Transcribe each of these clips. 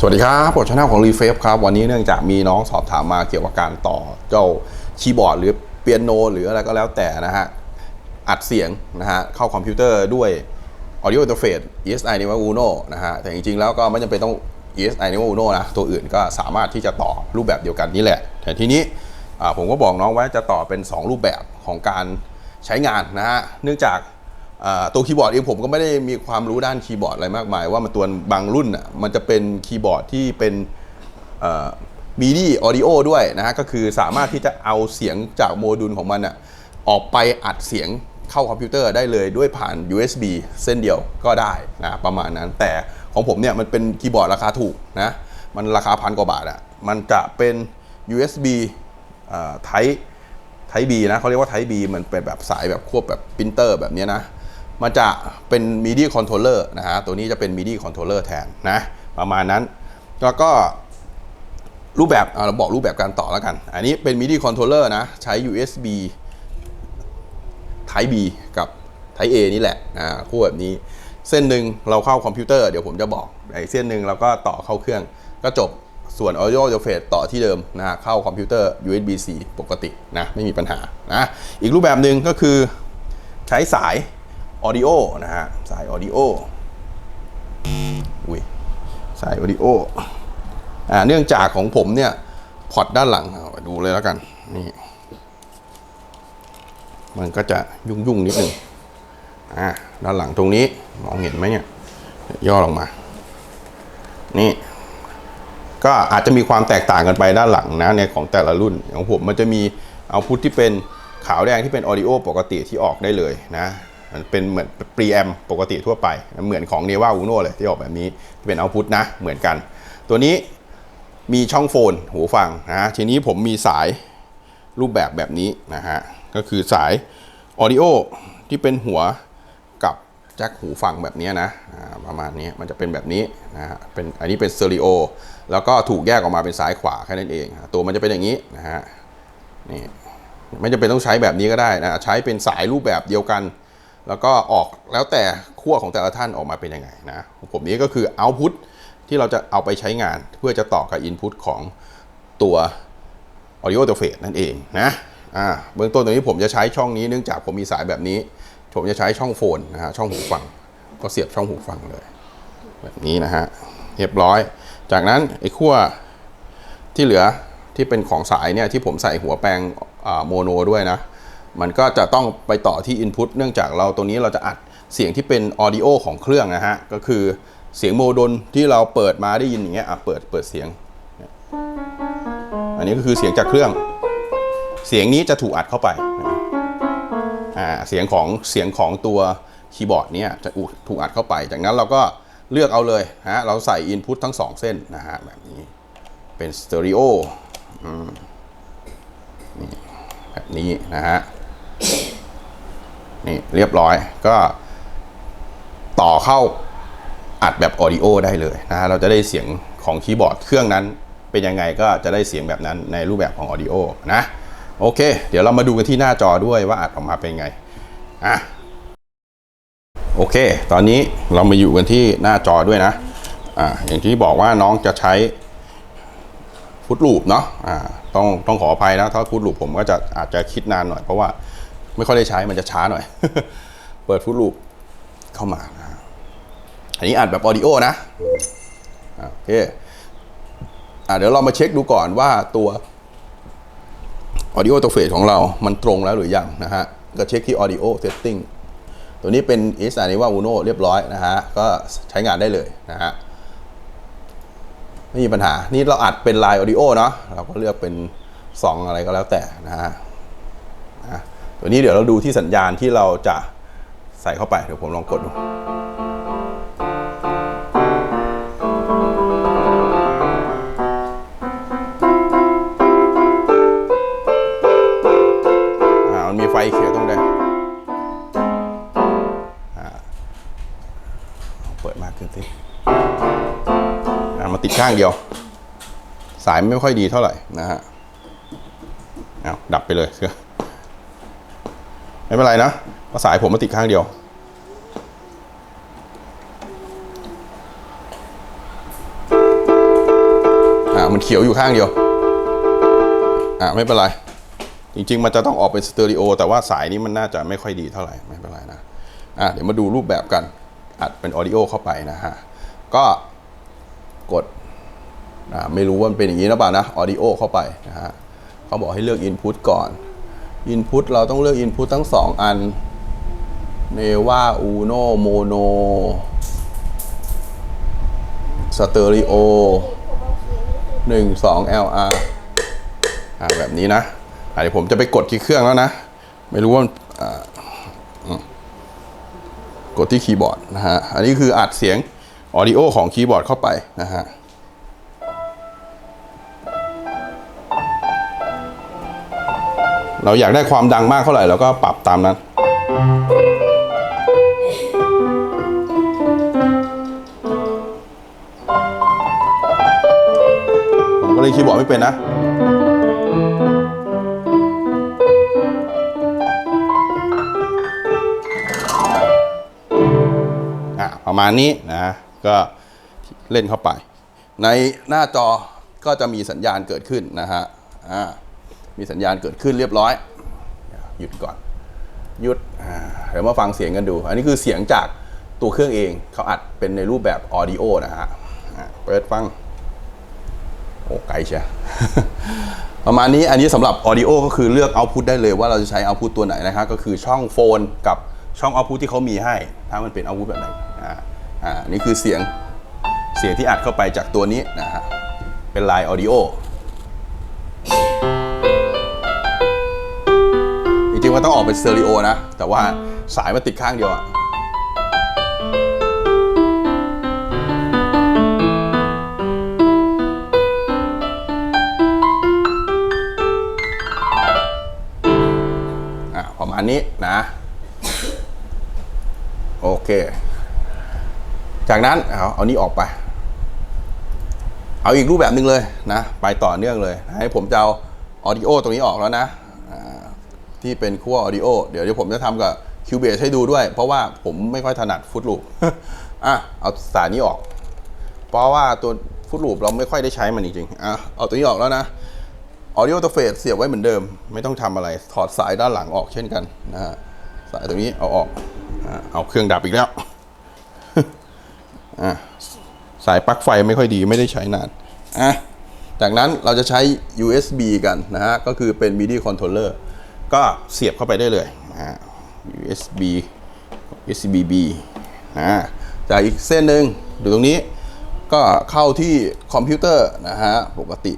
สวัสดีครับผมช anel ของ r e f a p ครับ วันนี้เนื่องจากมีน้องสอบถามมาเกี่ยวกับการต่อเจ้าคีย์บอร์ดหรือเปียโน หรืออะไรก็แล้วแต่นะฮะ อัดเสียงนะฮะ เข้าคอมพิวเตอร์ด้วย Audio Interface ESI n e v a Uno นะฮะ แต่จริงๆ แล้วก็ไม่จำเป็นต้อง ESI n e v a Uno นะ ตัวอื่นก็สามารถที่จะต่อรูปแบบเดียวกันนี่แหละ แต่ทีนี้ผมก็บอกน้องไว้จะต่อเป็น 2 รูปแบบของการใช้งานนะฮะ เนื่องจาก ตัวคีย์บอร์ดเองผมก็ไม่ได้มีความรู้ด้านคีย์บอร์ดอะไรมากมาย ว่ามันตัวบางรุ่นอะมันจะเป็นคีย์บอร์ดที่เป็นมีดีออดิโอด้วยนะฮะก็คือสามารถที่จะเอาเสียงจากโมดูลของมันอะออกไปอัดเสียงเข้าคอมพิวเตอร์ได้เลยด้วยผ่าน USB เส้นเดียวก็ได้นะประมาณนั้น แต่ของผมเนี่ยมันเป็นคีย์บอร์ดราคาถูกนะมันราคาพันกว่าบาทอะมันจะเป็น USB ไทป์ไทป์ B นะเขาเรียกว่าไทป์ B มันเป็นแบบสายแบบควบแบบปรินเตอร์แบบเนี้ยนะ มันจะเป็น MIDI controller นะฮะ ตัวนี้จะเป็น MIDI controller แทนนะ ประมาณนั้น แล้วก็รูปแบบเราบอกรูปแบบการต่อแล้วกัน อันนี้เป็น MIDI controller นะ ใช้ USB Type B กับ Type A นี่แหละอ่าคู่แบบนี้ เส้นหนึ่งเราเข้าคอมพิวเตอร์เดี๋ยวผมจะบอกไอ้เส้นหนึ่งเราก็ต่อเข้าเครื่องก็จบส่วน audio interface ต่อที่เดิมนะฮะเข้าคอมพิวเตอร์ USB C ปกตินะไม่มีปัญหานะอีกรูปแบบหนึ่งก็คือใช้สาย audio นะฮะ สาย audio อุ้ย สาย audio อ่า เนื่องจากของผมเนี่ย พอร์ตด้านหลังดูเลยแล้วกัน นี่ มันก็จะยุ่งยุ่งนิดหนึ่งอ่า ด้านหลังตรงนี้ มองเห็นไหมเนี่ย ย่อลงมา นี่ ก็อาจจะมีความแตกต่างกันไปด้านหลังนะในของแต่ละรุ่น ของผมมันจะมีเอาพุทที่เป็นขาวแดงที่เป็นออดิโอปกติที่ออกได้เลยนะ มันเป็นเหมือนปรีแอมปกติทั่วไป เหมือนของ n e v a Uno เลยที่ออกแบบนี้ที่เป็นเอาพุทนะเหมือนกัน ตัวนี้มีช่องโฟนหูฟังนะทีนี้ผมมีสายรูปแบบแบบนี้นะฮะก็คือสายออดิโอที่เป็นหัวกับแจ็คหูฟังแบบนี้นะประมาณนี้มันจะเป็นแบบนี้นะฮะเป็นอันนี้เป็นสเตอริโอแล้วก็ถูกแยกออกมาเป็นซ้ายขวาแค่นั้นเอง ตัวมันจะเป็นอย่างนี้นะฮะนี่ไม่จำเป็นต้องใช้แบบนี้ก็ได้นะใช้เป็นสายรูปแบบเดียวกัน แล้วก็ออกแล้วแต่ขั้วของแต่ละท่านออกมาเป็นยังไงนะผมนี้ก็คือเอาพุทที่เราจะเอาไปใช้งานเพื่อจะต่อกับอินพุตของตัว audio interface นั่นเองนะอ่าเบื้องต้นตรงนี้ผมจะใช้ช่องนี้เนื่องจากผมมีสายแบบนี้ ผมจะใช้ช่องโฟนนะฮะช่องหูฟัง ก็เสียบช่องหูฟังเลย แบบนี้นะฮะเรียบร้อย จากนั้นไอ้ขั้วที่เหลือที่เป็นของสายเนี่ยที่ผมใส่หัวแปลงโมโนด้วยนะ มันก็จะต้องไปต่อที่ Input เนื่องจากเราตรงนี้เราจะอัดเสียงที่เป็นออดิโอของเครื่องนะฮะ ก็คือเสียงโมดลที่เราเปิดมาได้ยินอย่างเงี้ยอะเปิดเปิดเสียง อันนี้ก็คือเสียงจากเครื่อง เสียงนี้จะถูกอัดเข้าไปอ่าเสียงของเสียงของตัวคีย์บอร์ดเนี่ยจะถูกอัดเข้าไป จากนั้นเราก็เลือกเอาเลยฮะเราใส่ Input ทั้ง 2 เส้นนะฮะแบบนี้เป็นสเตอริโออืมแบบนี้นะฮะ นี่เรียบร้อยก็ต่อเข้าอัดแบบออดิโอได้เลยนะฮะเราจะได้เสียงของคีย์บอร์ดเครื่องนั้นเป็นยังไงก็จะได้เสียงแบบนั้นในรูปแบบของออดิโอนะโอเค เดี๋ยวเรามาดูกันที่หน้าจอด้วยว่าอัดออกมาเป็นไงอะโอเค ตอนนี้เรามาอยู่กันที่หน้าจอด้วยนะอ่าอย่างที่บอกว่าน้องจะใช้ฟุตลูปเนาะอ่าต้องต้องขออภัยนะถ้าฟุตลูปผมก็จะอาจจะคิดนานหน่อยเพราะว่า ไม่ค่อยได้ใช้มันจะช้าหน่อย เปิดฟุตลูปเข้ามานะอันนี้อัดแบบออดิโอนะโอเคอเดี๋ยวเรามาเช็คดูก่อนว่าตัว audio interface ของเรา มันตรงแล้วหรือยังนะฮะ ก็เช็คที่ audio setting ตัวนี้เป็น i s a n i v a Uno เรียบร้อยนะฮะ ก็ใช้งานได้เลยนะฮะ ไม่มีปัญหา นี่เราอัดเป็น line audio เนาะ เราก็เลือกเป็น 2 อะไรก็แล้วแต่นะฮะ ตัวนี้เดี๋ยวเราดูที่สัญญาณที่เราจะใส่เข้าไป เดี๋ยวผมลองกดดูอ่ามันมีไฟเขียวตรงใดอ่าเปิดมากขึ้นสิอ่ามาติดข้างเดียว สายไม่ค่อยดีเท่าไหร่นะฮะ เอาดับไปเลยเชื่อ ไม่เป็นไรนะเพราะสายผมมาติดข้างเดียวโมันเขียวอยู่ข้างเดียว อ่าไม่เป็นไร จริง ๆ มันจะต้องออกเป็นสเตอริโอ แต่ว่าสายนี้มันน่าจะไม่ค่อยดีเท่าไหร่ ไม่เป็นไรนะ อะเดี๋ยวมาดูรูปแบบกัน อัดเป็นออดิโอเข้าไปนะฮะ ก็กดอ่าไม่รู้ว่ามันเป็นอย่างนี้หรือเปล่านะ ออดิโอเข้าไปนะฮะเขาบอกให้เลือก Input ก่อน Input เราต้องเลือก Input ทั้ง 2 อันเนว่าอูโนโมโนสเตอริโอหนึ่งสอง LR อ่าแบบนี้นะเดี๋ยวผมจะไปกดที่เครื่องแล้วนะ ไม่รู้ว่าอ่ากดที่คีย์บอร์ดนะฮะ อันนี้คืออัดเสียงออดิโอของคีย์บอร์ดเข้าไปนะฮะ เราอยากได้ความดังมากเท่าไหร่เราก็ปรับตามนั้นผมก็เลยคีย์บอร์ดไม่เป็นนะอะประมาณนี้นะ ก็เล่นเข้าไป ในหน้าจอก็จะมีสัญญาณเกิดขึ้นนะฮะอ่า มีสัญญาณเกิดขึ้นเรียบร้อย หยุดก่อน หยุดเดี๋ยวมาฟังเสียงกันดู อันนี้คือเสียงจากตัวเครื่องเอง เขาอัดเป็นในรูปแบบออดิโอนะฮะเปิดฟัง โอ้ไกลเชียประมาณนี้ อันนี้สำหรับออดิโอก็คือเลือกเอาพุตได้เลยว่าเราจะใช้เอาพุตตัวไหนนะครับก็คือช่องโฟนกับช่องเอาพุตที่เขามีให้ ถ้ามันเป็นเอาพุตแบบไหนอ่าอ่านี่คือเสียงเสียงที่อัดเข้าไปจากตัวนี้นะฮะเป็นไลน์ออดิโอ มันต้องออกเป็นสเตอริโอนะ แต่ว่าสายมันติดข้างเดียวอะอะประมาณนี้นะ โอเค จากนั้นเอาเอานี้ออกไป เอาอีกรูปแบบหนึ่งเลยนะ ไปต่อเนื่องเลย ให้ผมจะเอาออดิโอตรงนี้ออกแล้วนะ ที่เป็นขั้วออดิโอเดี๋ยวเดี๋ยวผมจะทำกับ Cubase ให้ดูด้วย เพราะว่าผมไม่ค่อยถนัดฟุตลูปอะเอาสายนี้ออก เพราะว่าตัวฟุตลูปเราไม่ค่อยได้ใช้มันจริงๆอะเอาตัวนี้ออกแล้วนะออดิโอตัวเฟสเสียบไว้เหมือนเดิม ไม่ต้องทำอะไรถอดสายด้านหลังออกเช่นกันนะฮะสายตรงนี้เอาออกอะเอาเครื่องดับอีกแล้วอะสายปลั๊กไฟไม่ค่อยดีไม่ได้ใช้นานอะจากนั้นเราจะใช้ USB กันนะฮะก็คือเป็น MIDI controller ก็เสียบเข้าไปได้เลยนะ USB USB B นะจากอีกเส้นหนึ่งอยู่ตรงนี้ก็เข้าที่คอมพิวเตอร์นะฮะปกติ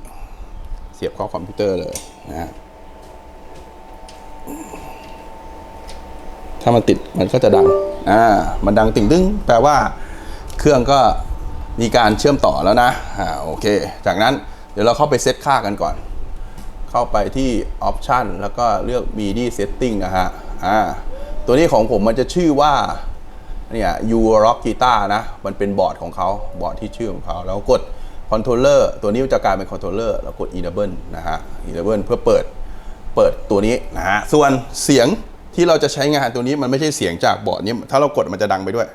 เสียบเข้าคอมพิวเตอร์เลยนะฮะถ้ามันติดมันก็จะดังอ่ามันดังติ่งตึ้งแปลว่าเครื่องก็มีการเชื่อมต่อแล้วนะอ่าโอเค จากนั้นเดี๋ยวเราเข้าไปเซตค่ากันก่อน เข้าไปที่ Option แล้วก็เลือก MIDI Setting นะฮะอ่าตัวนี้ของผมมันจะชื่อว่าเนี่ย U Rock Guitar นะ มันเป็นบอร์ดของเขาบอร์ดที่ชื่อของเขาแล้วกด Controller ตัวนี้จะกลายเป็น Controller แล้วกด Enable นะฮะ Enable เพื่อเปิดเปิดตัวนี้นะฮะ ส่วนเสียงที่เราจะใช้งานตัวนี้มันไม่ใช่เสียงจากบอร์ดนี้ ถ้าเรากดมันจะดังไปด้วย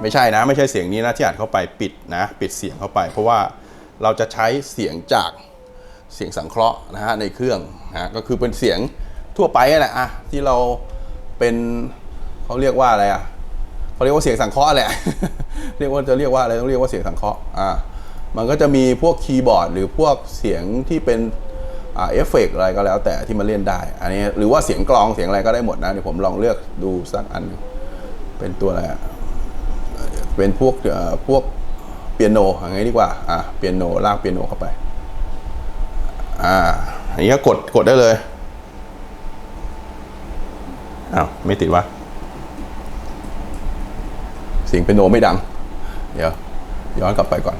ไม่ใช่นะ ไม่ใช่เสียงนี้นะที่อัดเข้าไปปิดนะ ปิดเสียงเข้าไป เพราะว่าเราจะใช้เสียงจาก เสียงสังเคราะห์นะฮะในเครื่องนะก็คือเป็นเสียงทั่วไปนั่นแหละอะที่เราเป็นเขาเรียกว่าอะไรอะเขาเรียกว่าเสียงสังเคราะห์แหละ เรียกว่าจะเรียกว่าอะไรต้องเรียกว่าเสียงสังเคราะห์อ่ามันก็จะมีพวกคีย์บอร์ด หรือพวกเสียงที่เป็นอ่าเอฟเฟกต์อะไรก็แล้วแต่ที่มาเล่นได้ อันนี้หรือว่าเสียงกลองเสียงอะไรก็ได้หมดนะเดี๋ยวผมลองเลือกดูสักอัน เป็นตัวอะไรอะเป็นพวกเอ่อพวกเปียโนอย่างไงดีกว่าอะเปียโนลากเปียโนเข้าไป อ่าอย่างนี้ก็กดกดได้เลยอ้าวไม่ติดวะเสียงเปียโนไม่ดัง เดี๋ยว ย้อนกลับไปก่อน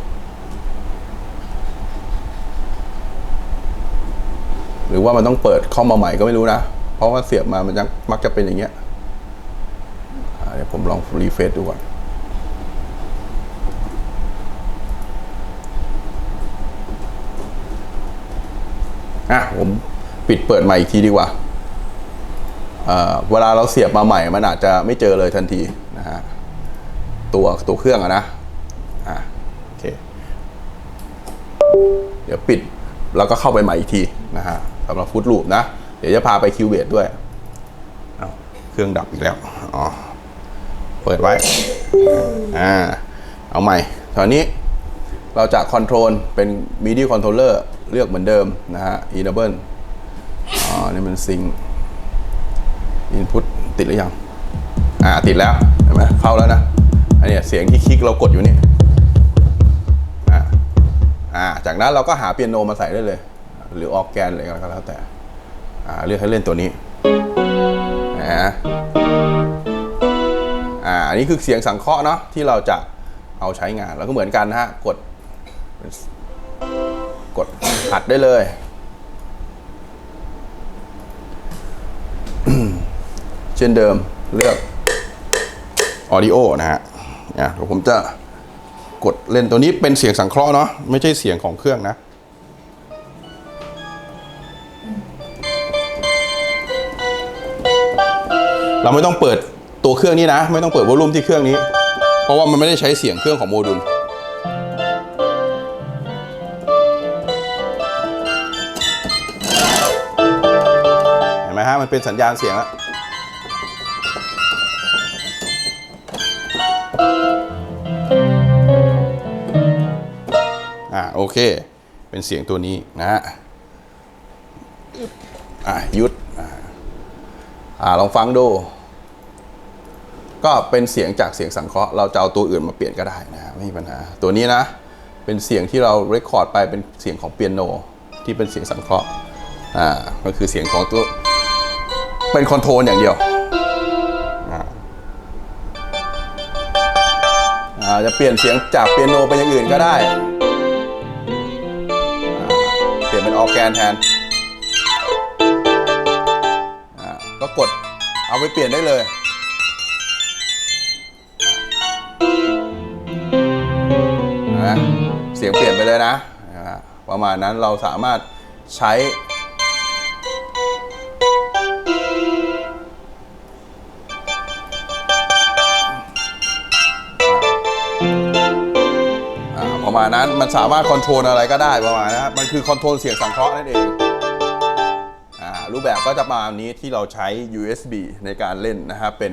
หรือว่ามันต้องเปิดเข้ามาใหม่ก็ไม่รู้นะ เพราะว่าเสียบมามันจะมักจะเป็นอย่างเงี้ยเดี๋ยวผมลองรีเฟซดูก่อน อะผมปิดเปิดใหม่อีกทีดีกว่าเออเวลาเราเสียบมาใหม่มันอาจจะไม่เจอเลยทันทีนะฮะตัวตัวเครื่องอะนะอะโอเคเดี๋ยวปิดแล้วก็เข้าไปใหม่อีกทีนะฮะสำหรับฟุตลูปนะ เดี๋ยวจะพาไปคิวเบดด้วยเอาเครื่องดับอีกแล้วอ๋อเปิดไว้อ่าเอาใหม่ ตอนนี้เราจะคอนโทรลเป็น MIDI controller เลือ เลือกเหมือนเดิมนะฮะ enable อ๋อ นี่มันซิง input ติดหรือยัง อ่า ติดแล้วเห็นไหมเข้าแล้วนะ อันนี้เสียงที่คลิกเรากดอยู่นี่ อ่า อ่า จากนั้นเราก็หาเปียโนมาใส่ได้เลย หรือออกแกนอะไรก็แล้วแต่ อ่า เลือกให้เล่นตัวนี้นะอ่า อันนี้คือเสียงสังเคราะห์เนาะที่เราจะเอาใช้งาน แล้วก็เหมือนกันนะฮะ กด กดอัดได้เลย เช่นเดิมเลือก Audio นะฮะเนี่ยเดี๋ยวผมจะกดเล่นตัวนี้เป็นเสียงสังเคราะห์เนาะไม่ใช่เสียงของเครื่องนะเราไม่ต้องเปิดตัวเครื่องนี้นะ ไม่ต้องเปิดวอลลุ่มที่เครื่องนี้ เพราะว่ามันไม่ได้ใช้เสียงเครื่องของโมดูล ฮะมันเป็นสัญญาณเสียงแล้วอ่าโอเค เป็นเสียงตัวนี้นะฮะอ่ายุดอ่าลองฟังดู ก็เป็นเสียงจากเสียงสังเคราะห์เราจะเอาตัวอื่นมาเปลี่ยนก็ได้นะฮะไม่มีปัญหา ตัวนี้นะเป็นเสียงที่เราเรคคอร์ดไปเป็นเสียงของเปียโนที่เป็นเสียงสังเคราะห์อ่าก็คือเสียงของตัว เป็นคอนโทรลอย่างเดียวอ่าจะเปลี่ยนเสียงจากเปียโนเป็นอย่างอื่นก็ได้ เปลี่ยนเป็นออแกนแทนอ่าก็กดเอาไปเปลี่ยนได้เลยนะเสียงเปลี่ยนไปเลยนะ ประมาณนั้นเราสามารถใช้ มาณนั้น มันสามารถคอนโทรลอะไรก็ได้ประมาณนะครับมันคือคอนโทรลเสียงสังเคราะห์นั่นเองอ่ารูปแบบก็จะประมาณนี้ที่เราใช้ USB ในการเล่นนะครับเป็น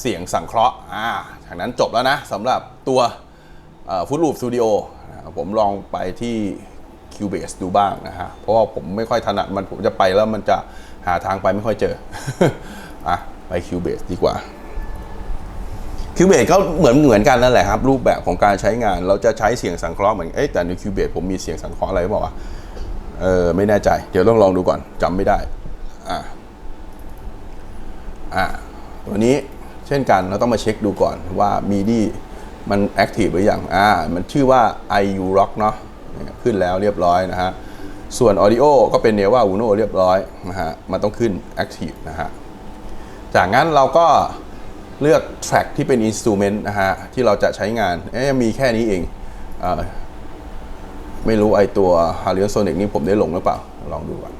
เสียงสังเคราะห์อ่าจากนั้นจบแล้วนะสำหรับตัวฟุตลูปสตูดิโอผมลองไปที่ Cubase ดูบ้างนะฮะ เพราะว่าผมไม่ค่อยถนัดมันผมจะไปแล้วมันจะหาทางไปไม่ค่อยเจออะไป Cubase ดีกว่า คิวเบก็เหมือนเหมือนกันนั่นแหละครับ รูปแบบของการใช้งานเราจะใช้เสียงสังเคราะห์เหมือนเอ๊ะแต่ในคิวเบผมมีเสียงสังเคราะห์อะไรหรือเปล่าเออไม่แน่ใจ เดี๋ยวต้องลองดูก่อนจำไม่ได้อ่าอ่าตัวนี้เช่นกันเราต้องมาเช็คดูก่อนว่ามีดีมันแอคทีฟหรือยังอ่ามันชื่อว่า IU Rock เนาะขึ้นแล้วเรียบร้อยนะฮะ ส่วน Audio ก็เป็นเนว่า Uno เรียบร้อยนะฮะ มันต้องขึ้น Active นะฮะ จากนั้นเราก็ เลือก track ที่เป็น instrument นะฮะ ที่เราจะใช้งาน เอ๊ะมีแค่นี้เองเอไม่รู้ไอตัว h a r i o Sonic นี่ผมได้ลงหรือเปล่า ลองดูก่อน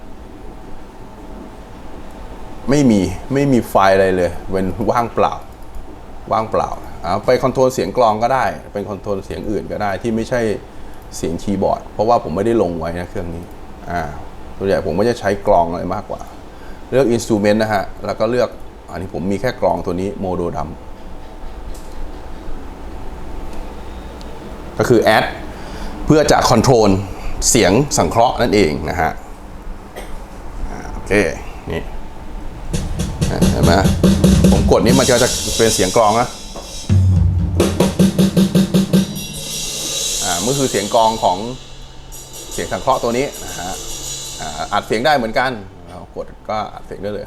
ไม่มีไม่มีไฟล์อะไรเลยเป็นว่างเปล่า ว่างเปล่าเอาไปคอนโทรลเสียงกลองก็ได้ เป็นคอนโทรลเสียงอื่นก็ได้ที่ไม่ใช่เสียงคีย์บอร์ด เพราะว่าผมไม่ได้ลงไว้นะเครื่องนี้อ่าส่วใหญ่ผมก็จะใช้กลองอะไรมากกว่า เลือก instrument นะฮะ แล้วก็เลือก อันนี้ผมมีแค่กลองตัวนี้โมโดดัมก็คือ add เพื่อจะคอนโทรลเสียงสังเคราะห์นั่นเองนะฮะโอเค นี่เห็นไหมผมกดนี้มันจะจะเป็นเสียงกลองนะอ่ามันคือเสียงกลองของเสียงสังเคราะห์ตัวนี้นะฮะอ่าอัดเสียงได้เหมือนกันเรากดก็อัดเสียงได้เลย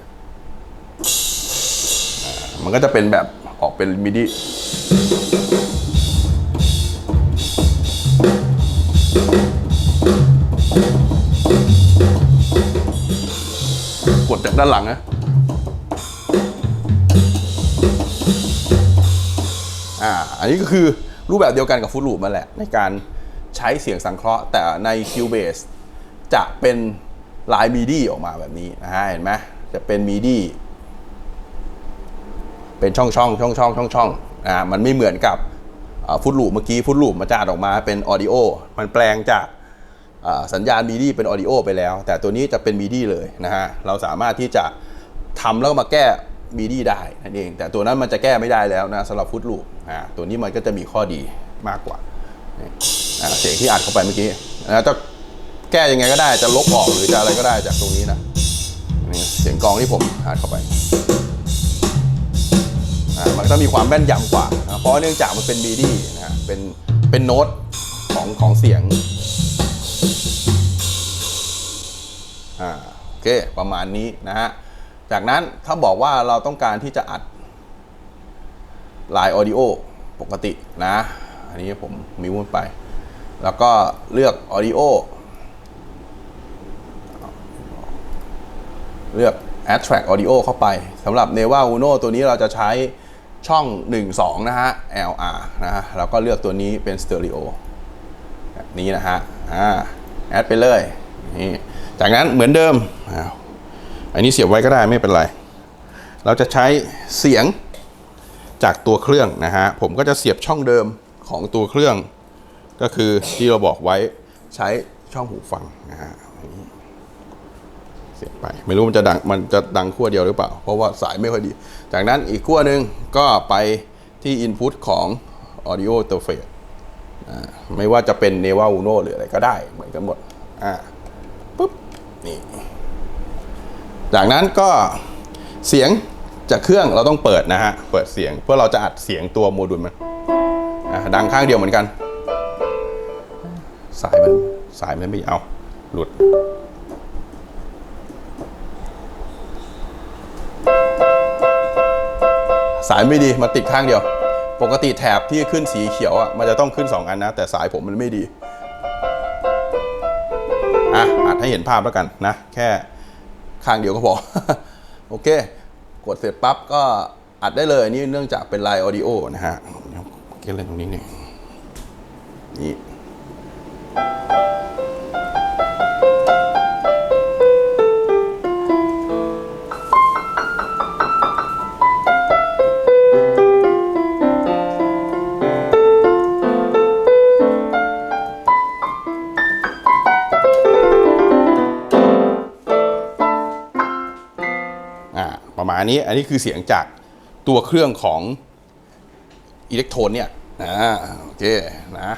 มันก็จะเป็นแบบออกเป็นมิดิกดจากด้านหลังนะอ่า อันนี้ก็คือรูปแบบเดียวกันกับฟุตลูปมาแหละ ในการใช้เสียงสังเคราะห์ แต่ใน Cubase จะเป็นลายมีดีออกมาแบบนี้นะฮะเห็นไหมจะเป็นมีดี เป็นช่องช่องช่องช่องช่องช่องอ่ามันไม่เหมือนกับฟุตลูปเมื่อกี้ฟุตลูปมาจาดออกมาเป็นออดิโอมันแปลงจากสัญญาณ MIDI เป็น Audio ไปแล้ว แต่ตัวนี้จะเป็น MIDI เลยนะฮะเราสามารถที่จะทำแล้วมาแก้ MIDI ได้นั่นเอง แต่ตัวนั้นมันจะแก้ไม่ได้แล้วนะสำหรับฟุตลูปอ่าตัวนี้มันก็จะมีข้อดีมากกว่าเสียงที่อัดเข้าไปเมื่อกี้นะจะแก้ยังไงก็ได้จะลบออกหรือจะอะไรก็ได้จากตรงนี้นะนเสียงกองที่ผมอัดเข้าไป มันก็มีความแม่นยำกว่านะเพราะเนื่องจากมันเป็นมีดี้นะฮะเป็นเป็นโน้ตของของเสียงอ่าโอเคประมาณนี้นะฮะจากนั้นถ้าบอกว่าเราต้องการที่จะอัดลน์ออดิโอปกตินะ อันนี้ผมมิวมันไป แล้วก็เลือกออดิโอเลือก add track audio เข้าไปสำหรับ Neva Uno ตัวนี้เราจะใช้ ช่อง 1 2 นะฮะ LR นะฮะแล้วก็เลือกตัวนี้เป็น Stereo แบบนี้นะฮะอ่าแอดไปเลยนี่จากนั้นเหมือนเดิมอ้าวอันนี้เสียบไว้ก็ได้ไม่เป็นไร เราจะใช้เสียงจากตัวเครื่องนะฮะ ผมก็จะเสียบช่องเดิมของตัวเครื่อง ก็คือที่เราบอกไว้ใช้ช่องหูฟังนะฮะ เสียบไป ไม่รู้มันจะดังมันจะดังขั้วเดียวหรือเปล่า เพราะว่าสายไม่ค่อยดี จากนั้นอีกขั้วหนึ่งก็ไปที่ Input ของ Audio Interface ไม่ว่าจะเป็น Neva Uno หรืออะไรก็ได้เหมือนกันหมดอ่าปุ๊บนี่จากนั้นก็เสียงจากเครื่องเราต้องเปิดนะฮะ เปิดเสียงเพื่อเราจะอัดเสียงตัวโมดูลมันดังข้างเดียวเหมือนกัน สายมันสายมันไม่เอาหลุด สายไม่ดีมาติดข้างเดียว ปกติแถบที่ขึ้นสีเขียวอะมันจะต้องขึ้น 2 อันนะ แต่สายผมมันไม่ดีอะอัดให้เห็นภาพแล้วกันนะ แค่ข้างเดียวก็พอ โอเค กดเสร็จปั๊บก็อัดได้เลยนี่เนื่องจากเป็นไลน์ออดิโอนะฮะเก็บเล่นตรงนี้นี่นี่ ประมาณนี้อันนี้คือเสียงจากตัวเครื่องของอิเล็กโทรนเนี่ยนะโอเคนะ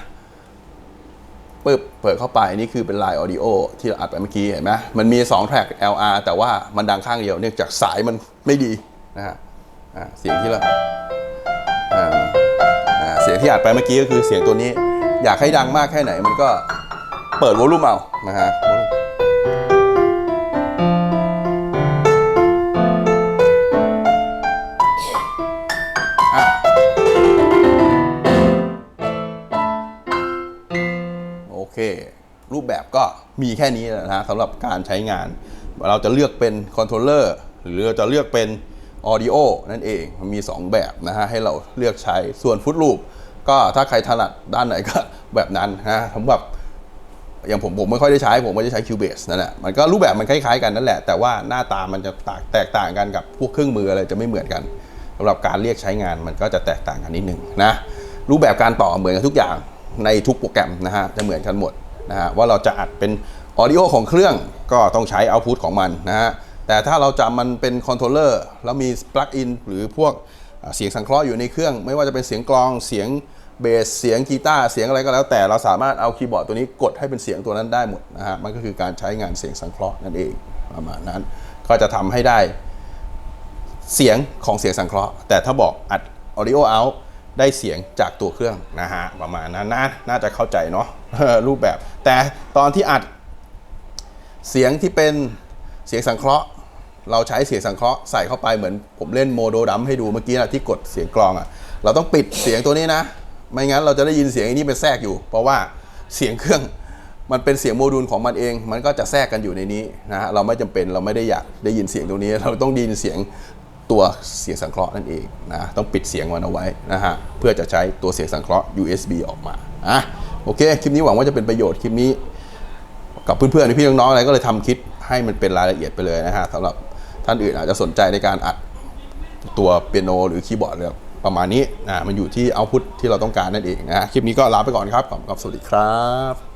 ปึ๊บเปิดเข้าไปนี่คือเป็นไลน์ออดิโอที่เราอัดไปเมื่อกี้เห็นไหมมันมี2แทร็ก LR แต่ว่ามันดังข้างเดียวเนื่องจากสายมันไม่ดีนะฮะเสียงที่เราอ่าอ่าเสียงที่อัดไปเมื่อกี้ก็คือเสียงตัวนี้ อยากให้ดังมากแค่ไหนมันก็เปิดวอลลุ่มเอานะฮะ โอเค รูปแบบก็มีแค่นี้แหละนะสำหรับการใช้งาน เราจะเลือกเป็นคอนโทรลเลอร์หรือเราจะเลือกเป็นออดิโอนั่นเองมันมี 2 แบบนะฮะให้เราเลือกใช้ส่วนฟุตลูปก็ถ้าใครถนัดด้านไหนก็แบบนั้นนะสำหรับอย่างผมผมไม่ค่อยได้ใช้ ผมก็จะใช้ Cubase นั่นแหละมันก็รูปแบบมันคล้ายๆกันนั่นแหละ แต่ว่าหน้าตามันจะแตกต่างกันกับพวกเครื่องมืออะไรจะไม่เหมือนกัน สำหรับการเรียกใช้งานมันก็จะแตกต่างกันนิดนึงนะรูปแบบการต่อเหมือนกันทุกอย่างในทุกโปรแกรมนะฮะจะเหมือนกันหมดนะฮะว่าเราจะอัดเป็นออดิโอของเครื่องก็ต้องใช้เอาพุตของมันนะฮะแต่ถ้าเราจะมันเป็นคอนโทรลเลอร์แล้วมีปลั๊กอินหรือพวกเสียงสังเคราะห์อยู่ในเครื่อง ไม่ว่าจะเป็นเสียงกลองเสียงเบสเสียงกีตาร์เสียงอะไรก็แล้ว แต่เราสามารถเอาคีย์บอร์ดตัวนี้กดให้เป็นเสียงตัวนั้นได้หมดนะฮะมันก็คือการใช้งานเสียงสังเคราะห์นั่นเองประมาณนั้น ก็จะทำให้ได้ เสียงของเสียงสังเคราะห์ แต่ถ้าบอกอัด audio out ได้เสียงจากตัวเครื่องนะฮะประมาณนั้นนะน่าจะเข้าใจเนาะรูปแบบ แต่ตอนที่อัดเสียงที่เป็นเสียงสังเคราะห์ เราใช้เสียงสังเคราะห์ใส่เข้าไปเหมือนผมเล่นโมโดดัมให้ดูเมื่อกี้นะที่กดเสียงกลองอะ่ะเราต้องปิดเสียงตัวนี้นะ ไม่งั้นเราจะได้ยินเสียงอันนี้เป็นแทรกอยู่ เพราะว่าเสียงเครื่องมันเป็นเสียงโมดูลของมันเอง มันก็จะแทรกกันอยู่ในนี้นะฮะเราไม่จำเป็นเราไม่ได้อยากได้ยินเสียงตรงนี้ เราต้องได้ยินเสียง ตัวเสียงสังเคราะห์นั่นเองนะต้องปิดเสียงมันเอาไว้นะฮะเพื่อจะใช้ตัวเสียงสังเคราะห์ USB ออกมาอะโอเคคลิปนี้หวังว่าจะเป็นประโยชน์คลิปนี้ กับเพื่อนๆพี่น้องๆอะไรก็เลยทำคลิปให้มันเป็นรายละเอียดไปเลยนะฮะสำหรับท่านอื่นอาจจะสนใจในการอัดตัวเปียโนหรือคีย์บอร์ดเลยประมาณนี้นะมันอยู่ที่เอาพุทที่เราต้องการนั่นเองนะฮะคลิปนี้ก็ลาไปก่อนครับขอบคุณครับสวัสดีครับ